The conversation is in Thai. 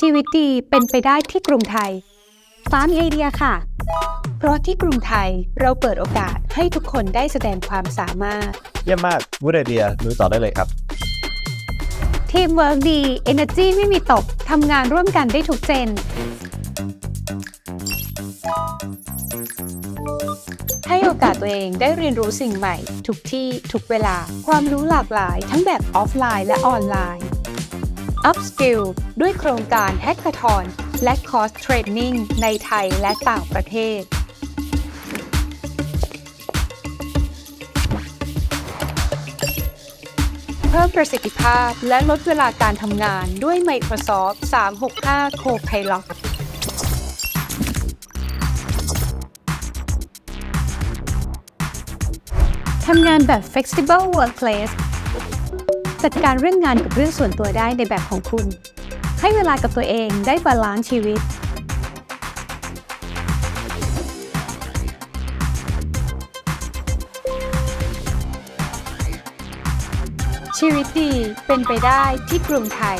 ชีวิตดีเป็นไปได้ที่กรุงไทยฟ้ามีไอเดียค่ะ เพราะที่กรุงไทยเราเปิดโอกาสให้ทุกคนได้แสดงความสามารถ เยี่ยมมากวูดไอเดียลุยต่อได้เลยครับ ทีมเวิร์กดี Energy ไม่มีตกทำงานร่วมกันได้ทุกเจน ให้โอกาสตัวเองได้เรียนรู้สิ่งใหม่ ทุกที่ทุกเวลา ความรู้หลากหลายทั้งแบบออฟไลน์และออนไลน์ Upskill ด้วยโครงการ Hackathon และ Course Training ในไทยและต่างประเทศ เพิ่มประสิทธิภาพและลดเวลาการทำงานด้วย Microsoft 365 Copilot ทำงานแบบ Flexible Workplace จัดการเรื่องงานกับเรื่องส่วนตัวได้ในแบบของคุณ ให้เวลากับตัวเองได้บาลานซ์ชีวิต ชีวิตดีเป็นไปได้ที่กรุงไทย